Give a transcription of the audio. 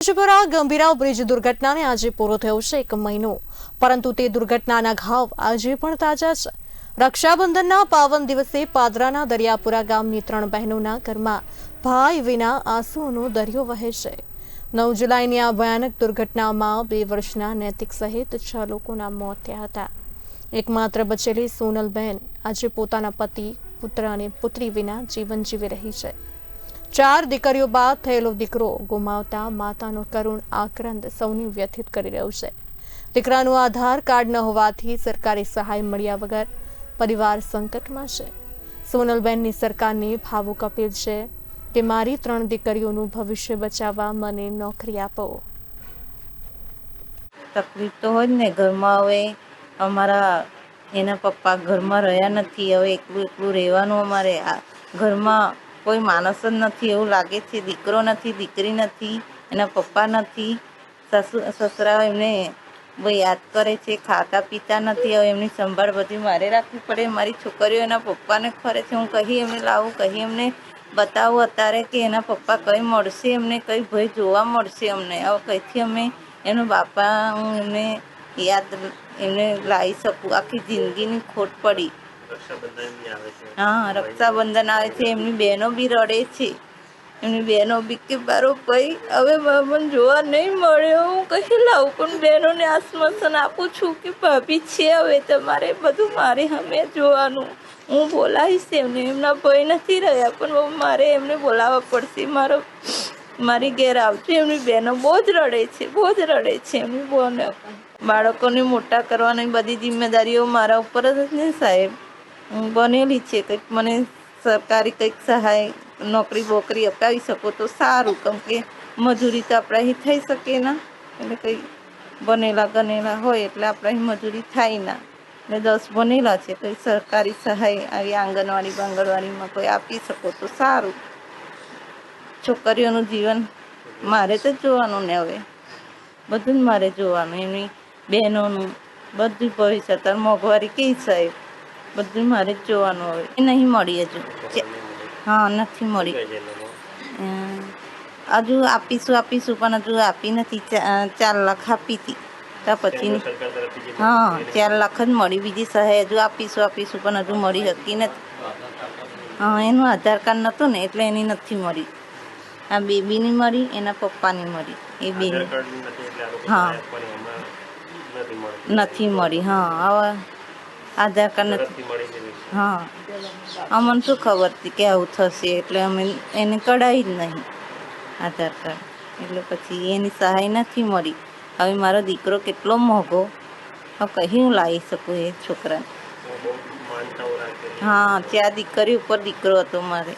Rajpura ગંભીરાવ bridge દુર્ઘટનાને આજે પૂરો થયો છે એક મહિનો. પરંતુ તે દુર્ઘટનાના ઘાવ આજે પણ તાજા છે. રક્ષાબંધનના પાવન દિવસે પાદરાના દરિયાપુરા ગામની ત્રણ બહેનોના ઘરમાં ભાઈ વિના આંસુઓનો દરિયો વહે છે. નવ જુલાઈની આ ભયાનક દુર્ઘટનામાં બે વર્ષના નૈતિક સહિત છ લોકોના મોત થયા હતા. એકમાત્ર બચેલી સોનલબહેન આજે પોતાના પતિ, પુત્ર અને પુત્રી વિના જીવન જીવી રહી છે. ચાર દીકરીઓ બાદ થયેલો દીકરો ગુમાવતા માતાનો કરુણ આક્રંદ સૌને વ્યથિત કરી રહ્યો છે. દીકરાનું આધાર કાર્ડ ન હોવાથી સરકારી સહાય મળ્યા વગર પરિવાર સંકટમાં છે. સોનલબેનની સરકારની ભાવુક અપીલ છે કે મારી ત્રણ દીકરીઓનું ભવિષ્ય બચાવવા મને નોકરી આપો. તકલીફ તો હોય ને ઘરમાં હવે અમારા એના પપ્પા ઘરમાં રહ્યા નથી. હવે એકલું એકલું રહેવાનું અમારે. ઘરમાં કોઈ માણસ જ નથી, એવું લાગે છે, દીકરો નથી, દીકરી નથી, એના પપ્પા નથી, સસુ સસરા એમને બહુ યાદ કરે છે, ખાતા પીતા નથી, હવે એમની સંભાળ બધી મારે રાખવી પડે, મારી છોકરીઓ એના પપ્પાને ખરે છે, હું કહી એમને લાવું, કહી એમને બતાવું અત્યારે કે એના પપ્પા કઈ મળશે એમને, કઈ ભય જોવા મળશે અમને. હવે કઈથી અમે એનો બાપા, હું એમને યાદ, એમને લાવી શકું, આખી જિંદગીની ખોટ પડી. હા રક્ષાબંધન આવે છે એમની બહેનો બી રડે છે. એમની બહેનો બી કે મારો ભાઈ હવે મને જોવા નહીં મળે હું કહી લાવું? પણ બહેનોને આશ્વાસન આપું છું કે ભાભી છે હવે તમારે બધું મારે અમે જોવાનું. હું બોલાવીશ એમને. એમના ભય નથી રહ્યા પણ મારે એમને બોલાવવા પડશે. મારો મારી ઘેર આવજો. એમની બહેનો બહુ જ રડે છે બહુ જ રડે છે એમની બહેનો. બાળકોને મોટા કરવાની બધી જિમ્મેદારીઓ મારા ઉપર જ ને સાહેબ. હું બનેલી છે, કંઈક મને સરકારી કંઈક સહાય, નોકરી બોકરી અપાવી શકો તો સારું, કેમ કે મજૂરી તો આપણાથી થઈ શકે ના. એટલે કંઈ બનેલા ગનેલા હોય, એટલે આપણાથી મજૂરી થાય ના. એટલે દસ બનેલા છે, કંઈ સરકારી સહાય, આવી આંગણવાડી બાંગણવાડીમાં કોઈ આપી શકો તો સારું. છોકરીઓનું જીવન મારે તો જોવાનું ને હવે. બધું જ મારે જોવાનું એમની બહેનોનું બધું ભવિષ્ય અત્યારે મોંઘવારી કેવી સાહેબ? બધું મારે જોવાનું હવે. એ નહીં મળી હજુ. હા નથી મળી. હજુ આપીશું આપીશું પણ હજુ આપી નથી. ચાર લાખ આપી હતી. તો પછી હા ચાર લાખ જ મળી. બીજી સહાય હજુ આપીશું આપીશું પણ હજુ મળી શકી નથી. હા એનું આધાર કાર્ડ નહોતું ને એટલે એની નથી મળી. આ બેબીની મળી એના પપ્પાની મળી. એ બેની હા. નથી મળી. હા હવે આધાર કાર્ડ નથી. હા. અમને શું ખબર હતી કે આવું થશે? એટલે અમે એને કઢાવી જ નહીં આધાર કાર્ડ. એટલે પછી એની સહાય નથી મળી. હવે મારો દીકરો કેટલો મોંઘો. હવે કહી હું લાવી શકું એ છોકરાને? હા ત્યાં દીકરી ઉપર દીકરો હતો મારે.